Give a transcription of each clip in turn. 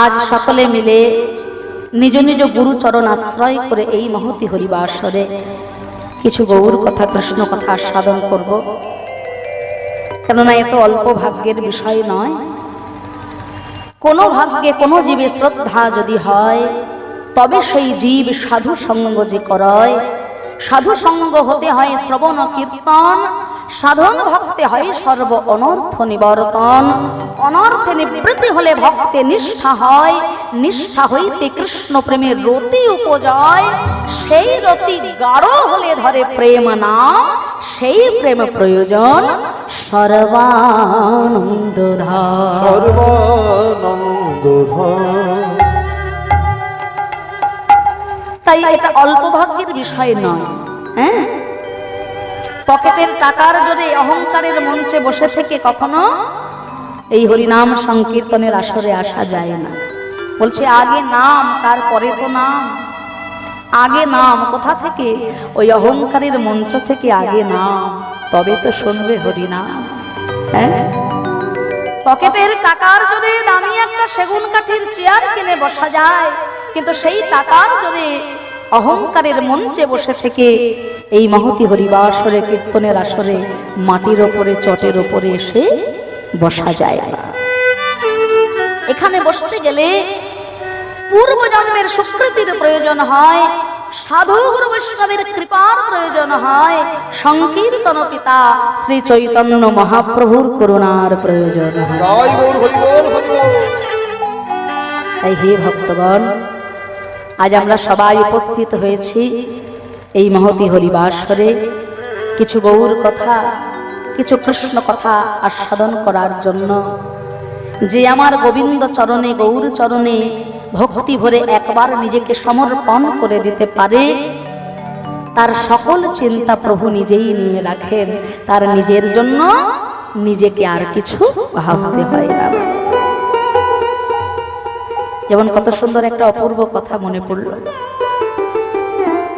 আজ সকলে মিলে নিজ নিজ গুরুচরণ আশ্রয় করে এই মহতি হরিবাসরে কিছু গৌর কথা, কৃষ্ণ কথা আস্বাদন করব। কেননা এত অল্প ভাগ্যের বিষয় নয়। কোনো ভাগ্যে কোনো জীবে শ্রদ্ধা যদি হয়, তবে সেই জীব সাধু সঙ্গ যে করয়। সাধু সঙ্গ হতে হয় শ্রবণ কীর্তন সাধন ভক্তে হয় সর্ব অনর্থ নিবর্তন। অনর্থে নিবৃত্তি হলে ভক্তে নিষ্ঠা হয়। নিষ্ঠা হইতে কৃষ্ণ প্রেমের রতি উপজয়। সেই রতি গাঢ় হলে ধরে প্রেম নাম সেই প্রেম প্রয়োজন সর্বানন্দ সর্বানন্দ তাই এটা অল্প ভাগ্যের বিষয় নয় হ্যাঁ? পকেটের টাকার জোরে অহংকারের মঞ্চে বসে থেকে কখনো এই হরিনাম সংকীর্তনের আসরে আসা যায় না। বলছে, আগে নাম, তারপরে তো নাম। আগে নাম, কোথা থেকে? ওই অহংকারের মঞ্চ থেকে আগে নাম। তবে তো শুনবে হরিনাম। হ্যাঁ? পকেটের টাকার জোরে দামি একটা সেগুন কাঠের চেয়ার কিনে বসা যায়। কিন্তু সেই টাকার জোরে অহংকারের মঞ্চে বসে থেকে এই মহতি হরিবাসরে কীর্তনের আসরে মাটির ওপরে চটের ওপরে এসে বসা যায়। না এখানে বসতে গেলে পূর্ব জন্মের সুকৃতির প্রয়োজন হয় সাধু গুরু বৈষ্ণবের কৃপার প্রয়োজন হয় সংকীর্তন পিতা শ্রী চৈতন্য মহাপ্রভুর করুণার প্রয়োজন হয়। তাই হে ভক্তগণ আজ আমরা সবাই উপস্থিত হয়েছি এই মহতি হরিবাসরে। কিছু গৌর কথা, কিছু কৃষ্ণ কথা আস্বাদন করার জন্য। যে আমার গোবিন্দ চরণে, গৌর চরণে ভক্তি ভরে একবার নিজেকে সমর্পণ করে দিতে পারে, তার সকল চিন্তা প্রভু নিজেই নিয়ে রাখেন। তার নিজের জন্য নিজেকে আর কিছু ভাবতে হয় না। যেমন কত সুন্দর একটা অপূর্ব কথা মনে পড়ল।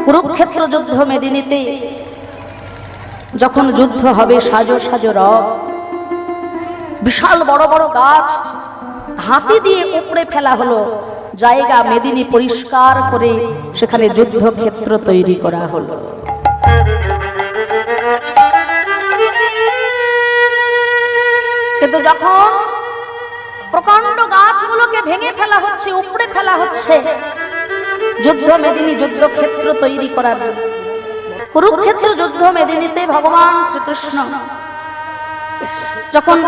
কুরুক্ষেত্র যুদ্ধ মেদিনীতে, যখন যুদ্ধ হবে সাজো সাজো রব, বিশাল বড় বড় গাছ হাতি দিয়ে উপড়ে ফেলা হলো, জায়গা মেদিনী পরিষ্কার করে সেখানে যুদ্ধক্ষেত্র তৈরি করা হলো। কিন্তু যখন প্রকাণ্ড গাছগুলোকে ভেঙে ফেলা হচ্ছে, উপড়ে ফেলা হচ্ছে যুদ্ধ মেদিনী যুদ্ধক্ষেত্র তৈরি করার। কুরুক্ষেত্র যুদ্ধ মেদিনীতে ভগবান শ্রীকৃষ্ণ যখন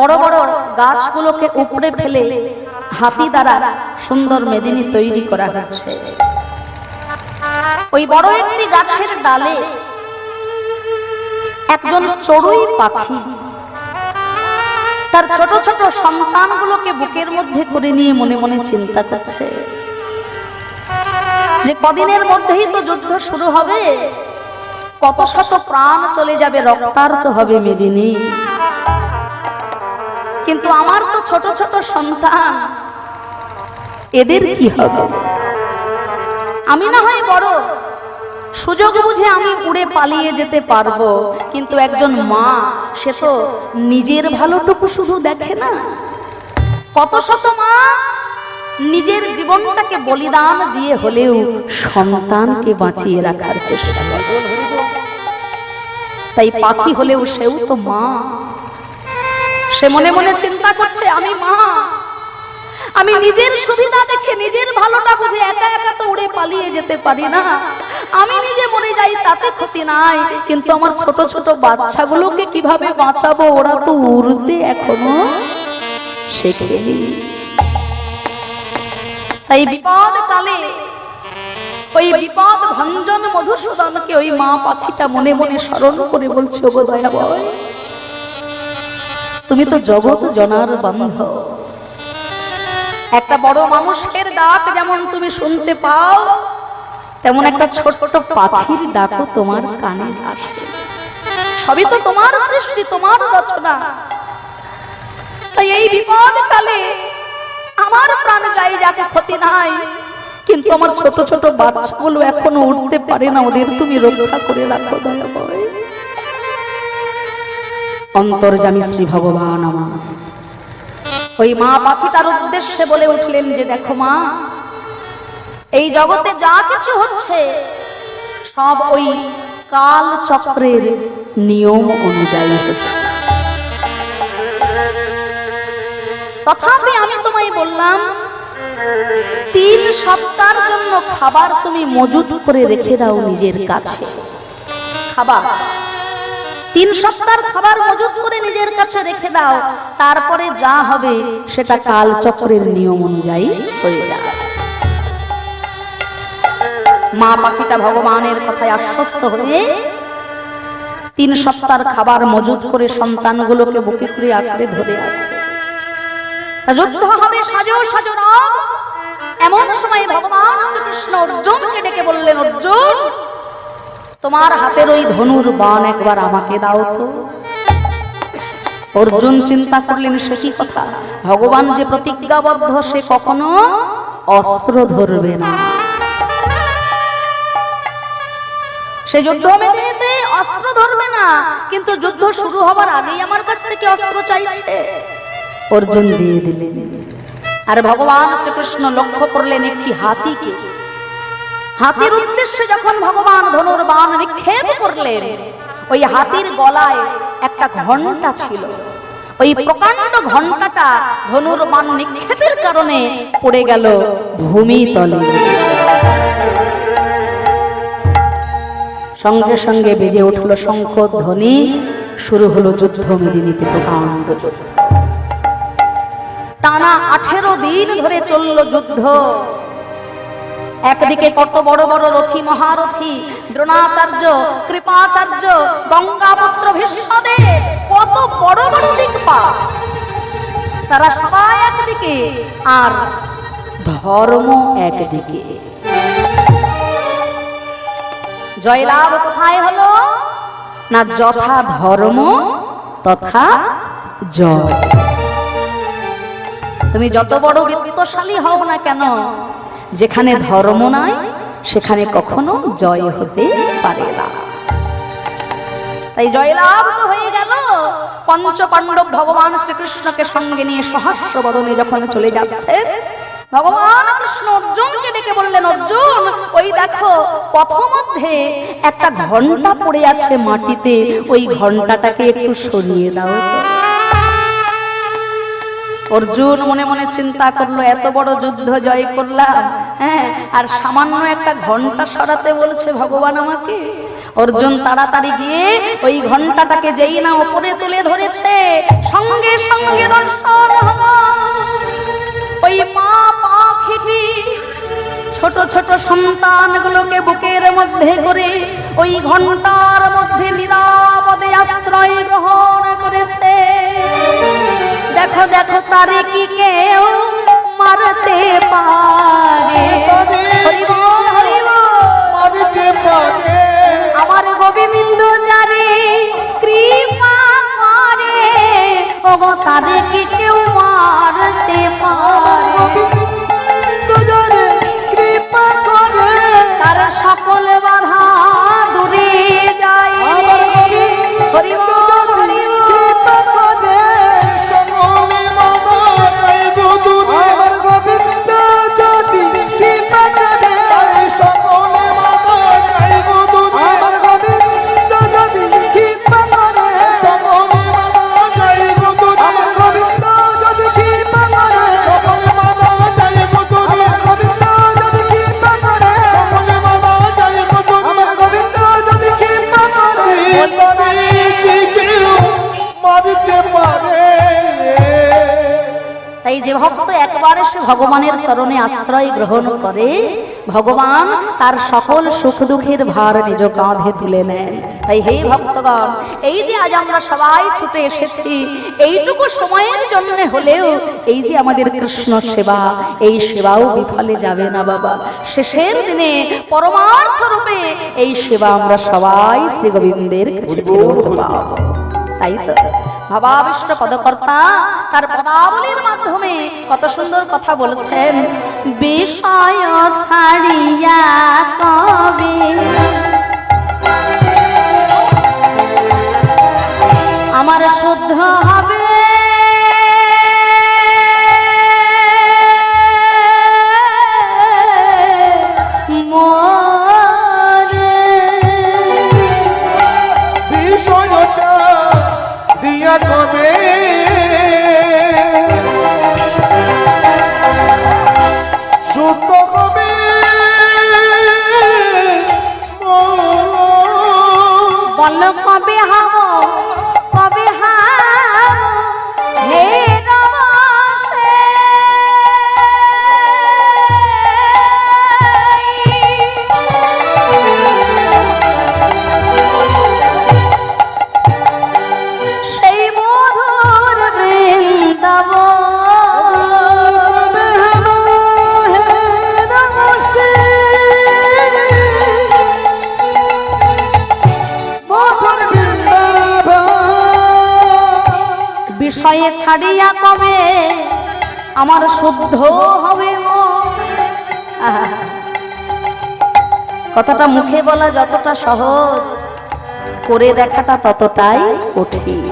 বড় বড় গাছগুলোকে উপড়ে ফেলে হাতি দ্বারা সুন্দর মেদিনী তৈরি করা হচ্ছে ওই বড় একটি গাছের ডালে একজন চড়ুই পাখি তার ছোট ছোট সন্তানগুলোকে বুকের মধ্যে করে নিয়ে মনে মনে চিন্তা করছে যে কদিনের মধ্যেই তো যুদ্ধ শুরু হবে। কত শত প্রাণ চলে যাবে রক্তার্ত হবে মেদিনী। কিন্তু আমার তো ছোট ছোট সন্তান, এদের কি হবে? আমি না হয় বড় সুযোগ বুঝে আমি উড়ে পালিয়ে যেতে পারব। কিন্তু একজন মা, সে তো নিজের ভালোটুকু শুধু দেখে না। কত শত মা নিজের জীবনটাকে বলিদান দিয়ে হলেও সন্তানকে বাঁচিয়ে রাখার চেষ্টা করে। তাই পাখি হলেও সেও তো মা। সে মনে মনে চিন্তা করছে, আমি মা। আমি নিজের সুবিধা দেখে নিজের ভালোটা বুঝে একা একা তো উড়ে পালিয়ে যেতে পারি না। আমি নিজে মরে যাই, তাতে ক্ষতি নাই। কিন্তু আমার ছোট ছোট বাচ্চাগুলোকে কীভাবে বাঁচাবো? ওরা তো উড়তে এখনও শেখেনি তাই বিপদ কালে ওই বিপদ ভঞ্জন মধুসূদনকে ওই মা পাখিটা মনে মনে স্মরণ করে বলছে গো দয়া তুমি তো জগৎ জনার বান্ধব। একটা বড় মানুষের ডাক যেমন তুমি শুনতে পাও তেমন একটা ছোট্ট পাখির ডাকও তোমার কানে আসে সবই তো তোমার সৃষ্টি, তোমার রচনা। তাই এই বিপদ কালে আমার প্রাণ যাই যাকে ক্ষতি নাই। কিন্তু আমার ছোট ছোট বাচ্চাগুলো এখনও উঠতে পারে না, ওদের তুমি রক্ষা করে রাখো দয়াময়। অন্তর্জামী শ্রী ভগবান আমার। ওই মা পাখিটার উদ্দেশ্যে বলে উঠলেন যে দেখো মা এই জগতে যা কিছু হচ্ছে, সব ওই কাল চক্রের নিয়ম অনুযায়ী হচ্ছে। তথাপি আমি তোমায় বললাম, তিন সপ্তাহের জন্য খাবার তুমি মজুদ করে রেখে দাও নিজের কাছে। খাবার, তিন সপ্তাহ খাবার মজুদ করে নিজের কাছে রেখে দাও, তারপরে যা হবে সেটা কাল চক্রের নিয়ম অনুযায়ী হয়ে যাবে। মা পাখিটা ভগবানের কথায় আশ্বস্ত হয়ে তিন সপ্তাহ খাবার মজুদ করে সন্তানগুলোকে বুকে করে আঁকড়ে ধরে আছে। যুদ্ধ হবে, সাজো সাজো রব এমন সময় ভগবান শ্রীকৃষ্ণ অর্জুনকে ডেকে বললেন, অর্জুন, তোমার হাতের ওই ধনুর বান একবার আমাকে দাও তো। অর্জুন চিন্তা করলেন, সে কি কথা? ভগবান যে প্রতিজ্ঞাবদ্ধ, সে কখনো অস্ত্র ধরবে না। সে যুদ্ধ মেদিনীতে অস্ত্র ধরবে না, কিন্তু যুদ্ধ শুরু হবার আগেই আমার কাছ থেকে অস্ত্র চাইছে। অর্জুন দিয়ে দিলেন। আর ভগবান শ্রীকৃষ্ণ লক্ষ্য করলেন একটি হাতিকে। হাতির উদ্দেশ্যে যখন ভগবান ধনুর বাণ নিক্ষেপ করলেন, ওই হাতির গলায় একটা ঘণ্টা ছিল। ওই প্রকাণ্ড ঘন্টাটা ধনুর বাণ নিক্ষেপের কারণে পড়ে গেল ভূমিতলে। সঙ্গে সঙ্গে বেজে উঠল শঙ্খ ধ্বনি শুরু হলো যুদ্ধ মেদিনীতে প্রকাণ্ড যুদ্ধ। টানা আঠেরো দিন ধরে চলল যুদ্ধ। একদিকে কত বড় বড় রথী, মহারথী, দ্রোণাচার্য, কৃপাচার্য, গঙ্গাপুত্র ভীষ্মদেব কত বড় বড় দিকপা তারা সবাই একদিকে আর ধর্ম একদিকে। জয়লাভ কোথায় হলো? না যথা ধর্ম তথা জয়। তুমি যত বড় বিত্তশালী হও না কেন যেখানে ধর্ম নাই সেখানে কখনো জয় হতে পারে না। তাই জয়লাভ তো হয়ে গেল। পঞ্চ পাণ্ডব ভগবান শ্রীকৃষ্ণকে সঙ্গে নিয়ে সহাস্য বদনে যখন চলে যাচ্ছে ভগবান কৃষ্ণ অর্জুনকে ডেকে বললেন, অর্জুন, ওই দেখো পথমধ্যে একটা ঘণ্টা পড়ে আছে মাটিতে, ওই ঘন্টাটাকে একটু সরিয়ে দাও অর্জুন মনে মনে চিন্তা করল, এত বড় যুদ্ধ জয় করলাম হ্যাঁ আর সামান্য একটা ঘণ্টা সরাতে বলছে ভগবান আমাকে? অর্জুন তাড়াতাড়ি গিয়ে ওই ঘন্টাটাকে যেই না ওপরে তুলে ধরেছে, সঙ্গে সঙ্গে দর্শন হলো। ওই মা পাখিটি ছোট ছোট সন্তানগুলোকে বুকের মধ্যে করে ওই ঘণ্টার মধ্যে নিরাপদে আশ্রয় গ্রহণ করেছে। দেখো দেখো, তারে কি কেউ মারতে পারে। আমার গোবিন্দ জানে, কৃপা করে। ওগো, তারে কি কেউ মারতে পারে? সকল বাধা দূরে যায়। আমার একবার এসে ভগবানের চরণে আশ্রয় গ্রহণ করে, ভগবান তার সকল সুখ দুঃখের ভার নিজ কাঁধে তুলে নেন। তাই হে ভক্তগণ, এই যে আজ আমরা সবাই ছুটে এসেছি, এইটুকু সময়ের জন্য হলেও এই যে আমাদের কৃষ্ণ সেবা, এই সেবাও বিফলে যাবে না বাবা। শেষের দিনে পরমার্থ রূপে এই সেবা আমরা সবাই শ্রী গোবিন্দের কাছে তাই তো? ভাবাবিষ্ট পদকর্তা তার পদাবলীর মাধ্যমে কত সুন্দর কথা বলেছেন। বিষয় ছাড়িয়া কবে? আমার শুদ্ধ হবে ছাড়িয়া কবে আমার শুদ্ধ হবে। কথাটা মুখে বলা যতটা সহজ, করে দেখাটা ততটাই কঠিন।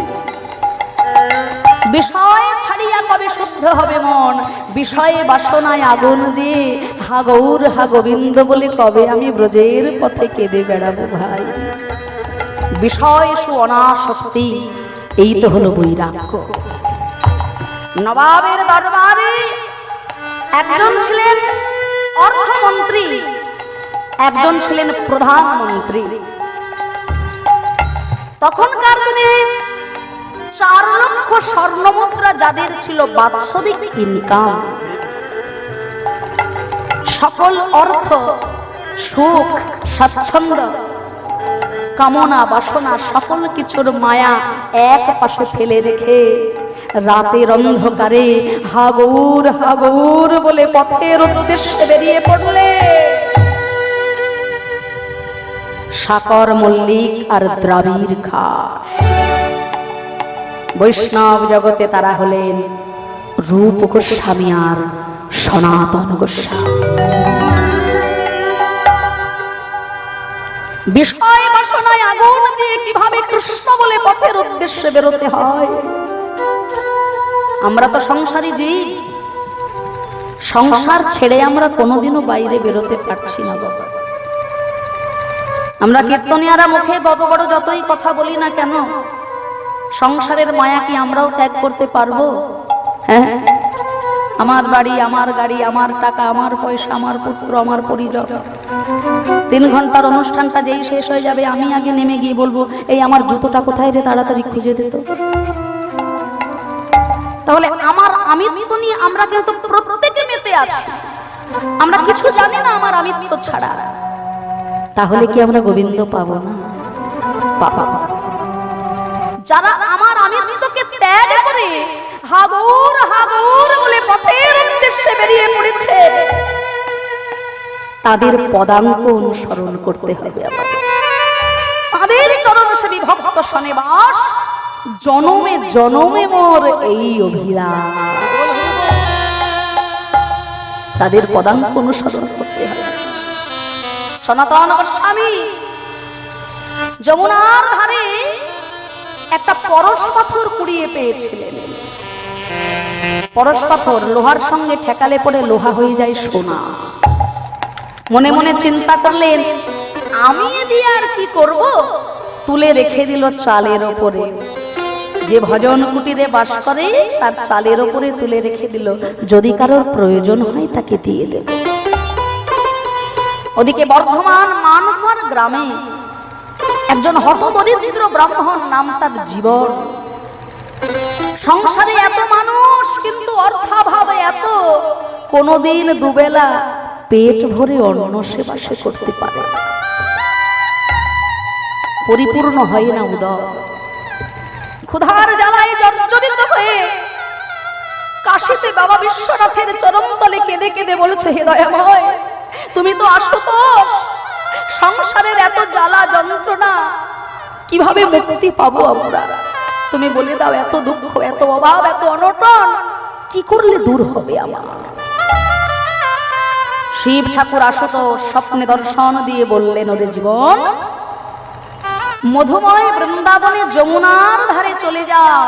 বিষয় ছাড়িয়া কবে শুদ্ধ হবে মন? বিষয়ে বাসনায় আগুন দিয়ে হা গৌর হা গোবিন্দ বলে কবে আমি ব্রজের পথে কেঁদে বেড়াবো ভাই? বিষয় সু অনাসক্তি, এই তো হলো বৈরাগ্য। নবাবের দরবারে একজন ছিলেন অর্থমন্ত্রী, একজন ছিলেন প্রধানমন্ত্রী। তখনকার দিনে চার লক্ষ স্বর্ণমুদ্রা যাদের ছিল বাৎসরিক ইনকাম সকল অর্থ, সুখ, স্বাচ্ছন্দ্য কামনা বাসনা সকল কিছুর মায়া এক পাশে ফেলে রেখে রাতের অন্ধকারে হাগৌর হাগৌর বলে পথের উদ্দেশ্যে বেরিয়ে পড়লে সাকর মল্লিক আর দ্রাবির ঘাস। বৈষ্ণব জগতে তারা হলেন রূপ গোস্বামী আর সনাতন গোস্বামী। বিষয় বাসনায় আগুন দিয়ে কীভাবে কৃষ্ণ বলে পথের উদ্দেশ্যে বেরোতে হয়? আমরা তো সংসারী জীব। সংসার ছেড়ে আমরা কোনোদিনও বাইরে বেরোতে পারছি না, বাবা। আমরা কীর্তনিয়ারা মুখে বড় বড় যতই কথা বলি না কেন, সংসারের মায়া কি আমরাও ত্যাগ করতে পারব? হ্যাঁ? আমার বাড়ি, আমার গাড়ি, আমার টাকা, আমার পয়সা, আমার পুত্র, আমার পরিজন। তিন ঘণ্টার অনুষ্ঠানটা যেই শেষ হয়ে যাবে, আমি আগে নেমে গিয়ে বলব, এই আমার জুতোটা কোথায় রে? তাড়াতাড়ি খুঁজে দিত তাহলে আমার আমিত্ব নিয়ে আমরা কিন্তু প্রত্যেকে মেতে আছি। আমরা কিছু জানি না আমার আমিত্ব ছাড়া। তাহলে কি আমরা গোবিন্দ পাবো না? পাবো। যারা আমার আমিত্বকে ত্যাগ করে হাগৌর হাগৌর বলে পথের উদ্দেশ্যে বেরিয়ে পড়েছে তাদের পদাঙ্ক অনুসরণ করতে হবে তাদের চরণ সেবী ভক্ত শনিবাস জনমে জনমে মোর এই অভিলাষ। তাদের পদাঙ্ক অনুসরণ করতে হবে। সনাতন গোস্বামী, যমুনার ধারে একটা পরশ পাথর কুড়িয়ে পেয়েছিলেন। পরশ পাথর লোহার সঙ্গে ঠেকালে পড়ে লোহা হয়ে যায় সোনা। মনে মনে চিন্তা করলেন, আমি দিয়ে আর কি করব? তুলে রেখে দিল চালের ওপরে। যে ভজন কুটিরে বাস করে, তার চালের ওপরে তুলে রেখে দিল। যদি কারোর প্রয়োজন হয়, তাকে দিয়ে দেব। ওদিকে বর্ধমান মানকার গ্রামে একজন হতদরিদ্র ব্রাহ্মণ নাম তার জীবন। সংসারে এত মানুষ, কিন্তু অর্থাভাবে এত, কোনোদিন দুবেলা পেট ভরে অন্ন সেবা সে করতে পারে। পরিপূর্ণ হয় না উদর। ক্ষুধার জ্বালায় জর্জরিত হয়ে কাশিতে বাবা বিশ্বনাথের কেঁদে কেঁদে বলেছে, হে দয়াময়, তুমি তো আশুতোষ। সংসারের এত জ্বালা যন্ত্রণা, কীভাবে মুক্তি পাবো আমরা? তুমি বলে দাও, এত দুঃখ, এত অভাব, এত অনটন, কি করলে দূর হবে আমার? শিব ঠাকুর আসত স্বপ্নে দর্শন দিয়ে বললেন, ওরে জীবন, মধুময় বৃন্দাবনে যমুনার ধারে চলে যাও।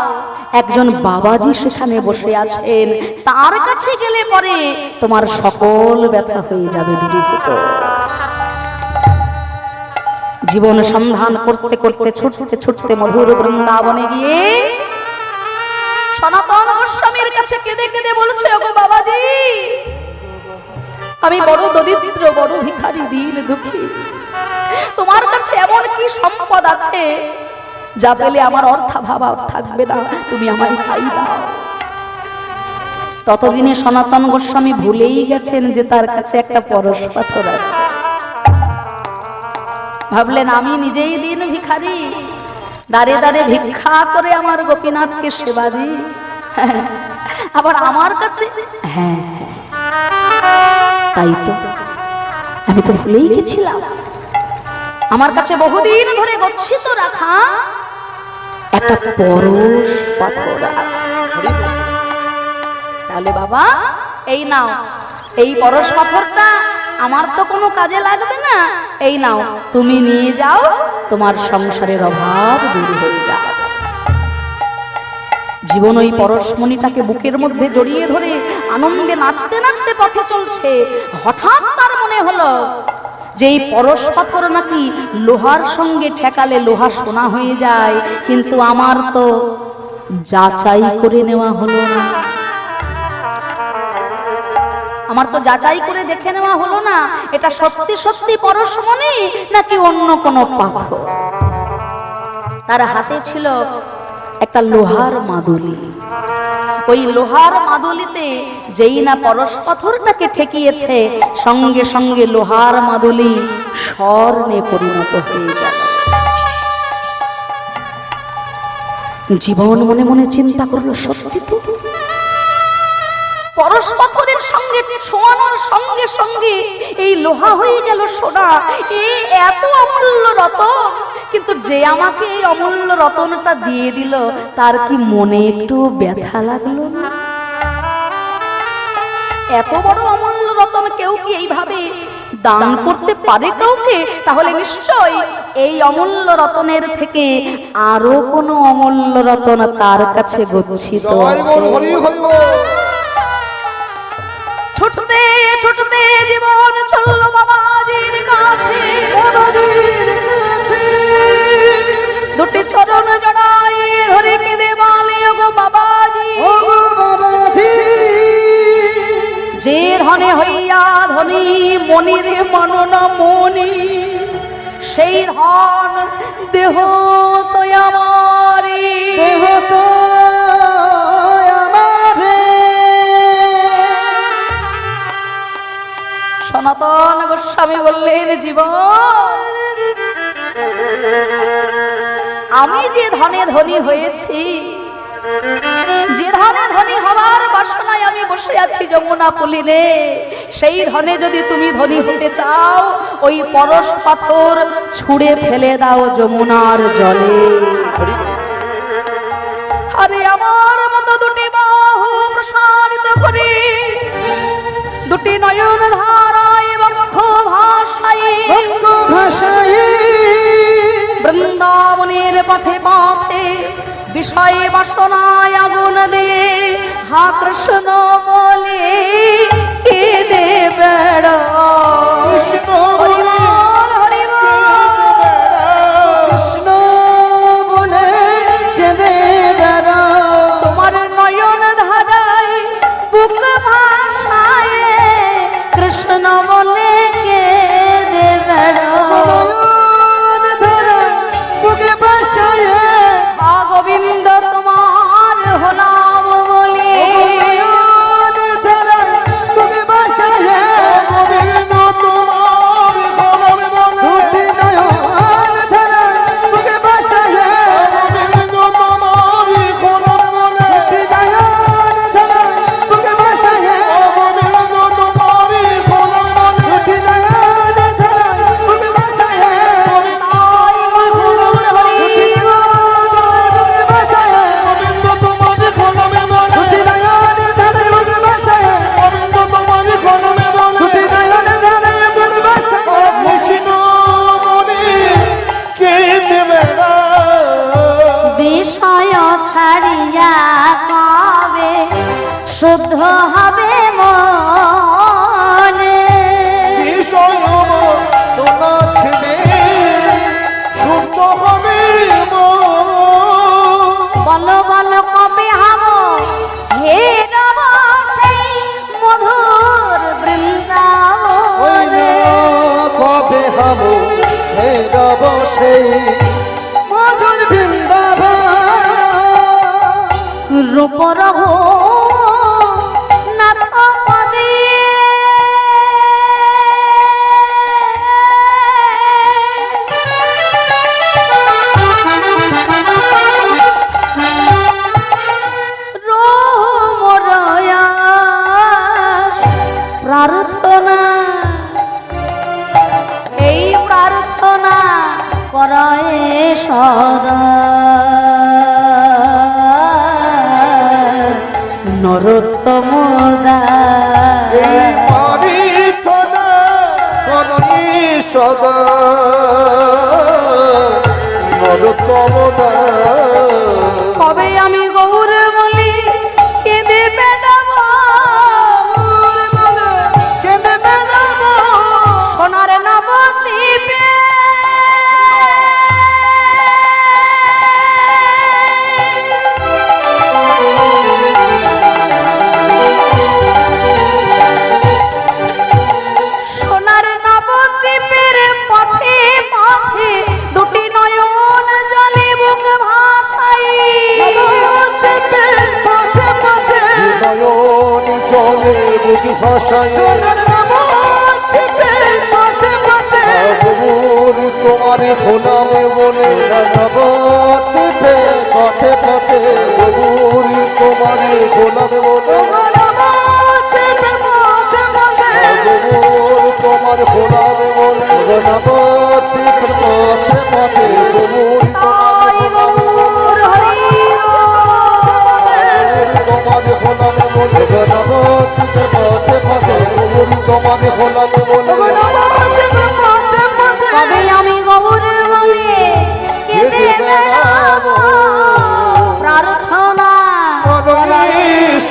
একজন বাবাজি সেখানে বসে আছেন। তার কাছে গেলে পরে তোমার সকল ব্যথা হয়ে যাবে দূরীভূত জীবন সন্ধান করতে করতে ছুটতে ছুটতে মধুর বৃন্দাবনে গিয়ে সনাতন গোস্বামীর কাছে কেঁদে কেঁদে বলছে, ওগো বাবাজি আমি বড় দরিদ্র, বড় ভিখারি, দিন দুঃখী। তোমার কাছে এমন কি সম্পদ আছে যা পেলে আমার অর্থাভাব আর থাকবে না? তুমি আমায় তাই দাও। ততদিনে সনাতন গোস্বামী ভুলেই গেছেন যে তার কাছে একটা পরশ পাথর আছে। ভাবলেন, আমি নিজেই দিন ভিখারি। দাঁড়ে দাঁড়ে ভিক্ষা করে আমার গোপীনাথকে সেবা দিই। আবার আমার কাছে? হ্যাঁ হ্যাঁ। তাই তো আমি তো ভুলেই গেছিলাম। আমার কাছে বহুদিন ধরে গচ্ছিত রাখা একটা পরশ পাথর আছে। তাহলে বাবা, এই নাও। এই পরশ পাথরটা আমার তো কোনো কাজে লাগবে না। এই নাও, তুমি নিয়ে যাও, তোমার সংসারের অভাব দূর হয়ে যাবে জীবন ওই পরশমণিটাকে বুকের মধ্যে জড়িয়ে ধরে আনন্দে নাচতে নাচতে পথে চলছে। হঠাৎ তার মনে হলো যে এই পরশ পাথর নাকি লোহার সঙ্গে ঠেকালে লোহা সোনা হয়ে যায়, কিন্তু আমার তো যাচাই করে নেওয়া হলো না। আমার তো যাচাই করে দেখে নেওয়া হলো না, এটা সত্যি সত্যি পরশমণি নাকি অন্য কোনো পাথর? তার হাতে ছিল একটা লোহার মাদুলি। ওই লোহার মাদুলিতে যেই না পরশ পাথরটাকে ঠেকিয়েছে, সঙ্গে সঙ্গে লোহার মাদুলি স্বর্ণে পরিণত হয়ে গেল। জীবন মনে মনে চিন্তা করল, সত্যি তো? পরশ পাথরের সঙ্গে ছোঁয়ানোর সঙ্গে সঙ্গে এই লোহা হয়ে গেল সোনা। এই এত অমূল্য রতন। কিন্তু যে আমাকে এই অমূল্য রতনটা দিয়ে দিল তার কি মনে একটু ব্যথা লাগল না? এত বড় অমূল্য রতন কেউ কি এইভাবে দান করতে পারে কাউকে? তাহলে নিশ্চয় এই অমূল্য রতনের থেকে আরও কোনো অমূল্য রতন তার কাছে গচ্ছিত আছে। ছুটতে ছুটতে জীবন চলল বাবাজির কাছে। বাবাজির দুটি চরণ জড়াই ধরে কেঁদে বলে গো বাবাজি। ও গো বাবাজি। যে ধনে হইয়া ধনী মনির মনন মনি সেই ধন দেহ তো আমারি। দেহ তো আমারে। সনাতন গোস্বামী বললেন জীবন আমি যে ধনে ধনী হয়েছি, যে ধনে ধনী হওয়ার বাসনায় আমি বসে আছি যমুনা পুলিনে, সেই ধনে যদি তুমি ধনী হতে চাও, ওই পরশ পাথর ছুঁড়ে ফেলে দাও যমুনার জলে। আরে আমার মতো দুটি বাহু প্রসারিত করে, দুটি নয়ন ধারায় বক্ষ ভাষায় বঙ্গ ভাষায় বৃন্দাবনের পথে পথে বিষয় বাসনায় আগুন দিয়ে হা কৃষ্ণ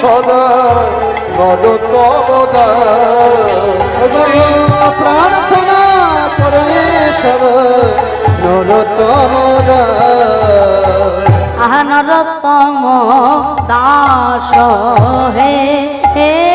সদা নরতমদা প্রার্থনা করে সদা নরতমদা আহা নরতম দাস হে হে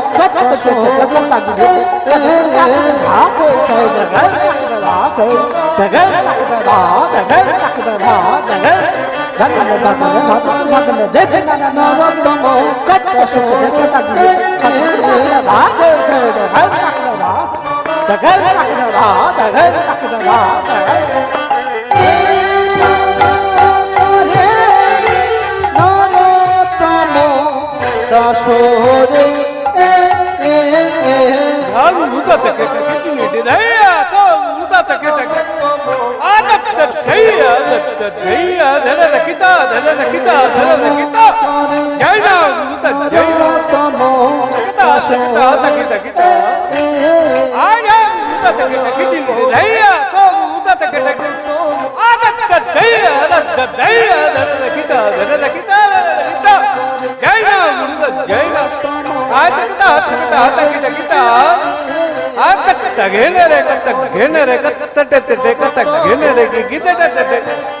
নরতম দাস রে দাসরে धैया धन रखिता धन रखिता धन रखिता। जय राम जय राम। रखिता रखिता रखिता रखिता। आय राम रखिता रखिता धैया तो रखिता रखिता आदत धैया आदत धैया धन रखिता धन रखिता रखिता। जय राम जय राम। आय रखिता रखिता रखिता रखिता आकत घेने रे कत घेने रे कत तट तट कत घेने रे की गिदट तट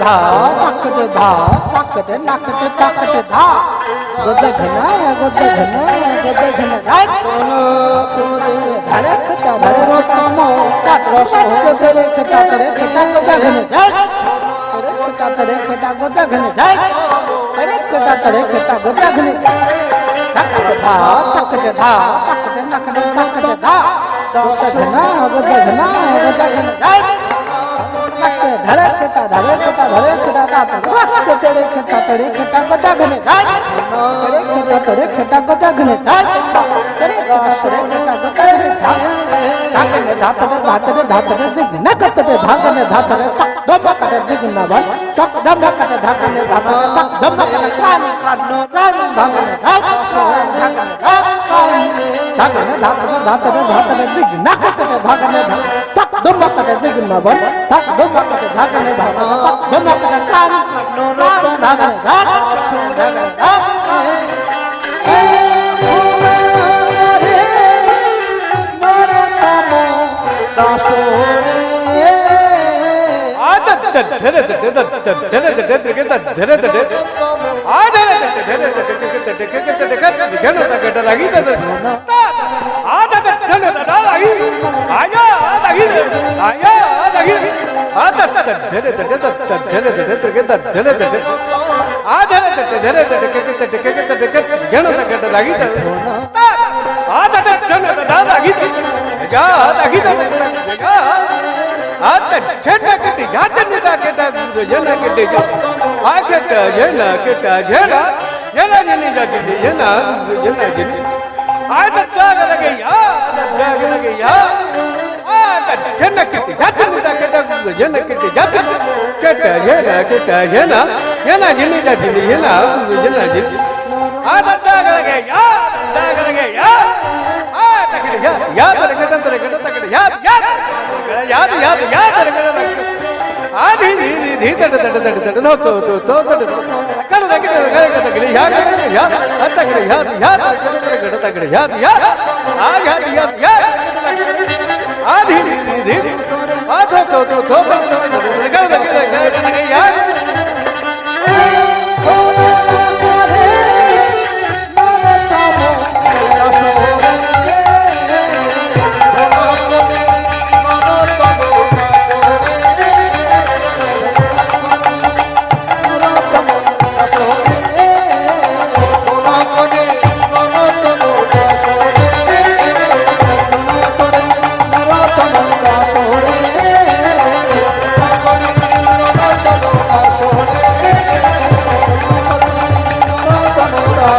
धा ताकट धा ताकट नाकट ताकट धा। गोद घना गोद घना गोद घना धरे खटा धरे तम ताकट धरे खटा गोद घना खटा धरे खटा गोद घना खटा धरे खटा गोद घना ताकट धा ताकट धा ताकट नाकट ताकट धा। गोद घना गोद घना गोद घना धाय धरे खटा धरे खटा धरे खटा ताता रस तेरे खटा तेरे खटा गटा घने धाय तेरे खटा तेरे खटा गटा घने धाय तेरे खटा तेरे खटा गटा घने धाय धाकने धातरे धातरे धातरे दिग न कतरे धाकने धातरे तक दम करे दिग न बन तक दम करे धाकने धातरे तक दम करे कान कान कान धाकने धाय धाकने धाकने धाकने धातरे धातरे दिग न कतरे धाकने तक ದುಮ್ಮಕ್ಕಟ ದಿಗ್ನ ಬಂದ ದುಮ್ಮಕ್ಕಟ ಧಾಗನೆ ಧಾಗ ದುಮ್ಮಕ್ಕಟ ಕಾನ ನೋರ ಧಾಗನೆ ಧಾಗ ಧಾಗನೆ ಧಾಗ ಆ ಜನ ಕೆಟ್ಟ ಜನ ಕೆಟ್ಟ ಜನ ಜನ ಜನ ಜನ ಜನ ಜನ ಜನ ಜನ ಕೆಟ್ಟ ಜನ ಕೆಟ್ಟ ಜಾತಿ ಕೆಟ್ಟ ಜನ ಕೆಟ್ಟ ಜನ ಏನ ಜಿಲ್ಲಿ ಜಿಲ್ಲಿ ಏನ ಜನ ಜಿಲ್ಲಿ ಆದದ್ದಾಗಲಗೆ ಯಾದದ್ದಾಗಲಗೆ ಯಾ ಆ ತಕಡೆ ಯಾ ಯಾ ತರಗಡೆ ತರಗಡೆ ತಕಡೆ ಯಾ ಯಾ ಯಾರು ಯಾರು ಯಾ ತರಗಡೆ हा धी धी धी धी तट तट तट तट तो तो तो तो तट कर रख कर कर कर कर या या हत कर या या कर कर या या आ या या या आ धी धी धी धी आ तो तो तो तो कर कर कर कर या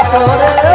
করে